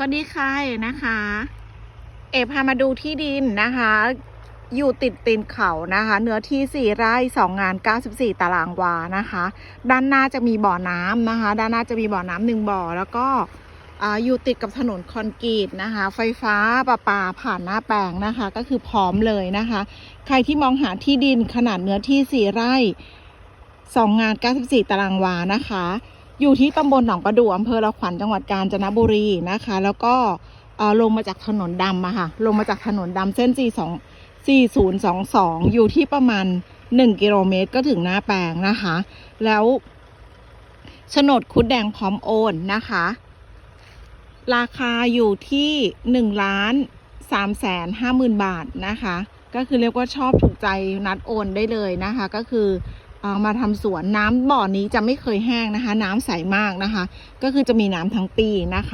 สวัสดีค่ะนะคะ เอพามาดูที่ดินนะคะ อยู่ติดตีนเขานะคะ เนื้อที่4ไร่2งาน94ตารางวานะคะ ด้านหน้าจะมีบ่อน้ำนะคะ ด้านหน้าจะมีบ่อน้ำหนึ่งบ่อแล้วก็ออยู่ติดกับถนนคอนกรีตนะคะ ไฟฟ้าประปาผ่านหน้าแปลงนะคะ ก็คือพร้อมเลยนะคะ ใครที่มองหาที่ดินขนาดเนื้อที่4ไร่2งาน94ตารางวานะคะ อยู่ที่ตำบลหนองประดู่อำเภอละขวัญจังหวัดกาญจนบุรีนะคะ แล้วก็ลงมาจากถนนดำอะค่ะ ลงมาจากถนนดำเส้น 42 4022 อยู่ที่ประมาณ 1 กิโลเมตรก็ถึงหน้าแปลงนะคะ แล้วโฉนดคุดแดงพร้อมโอนนะคะ ราคาอยู่ที่1ล้าน3แสน5หมื่นบาทนะคะ ก็คือเรียกว่าชอบถูกใจนัดโอนได้เลยนะคะ ก็คือ มาทำสวนน้ำบ่อนี้จะไม่เคยแห้งนะคะ น้ำใสมากนะคะ ก็คือจะมีน้ำทั้งปีนะคะ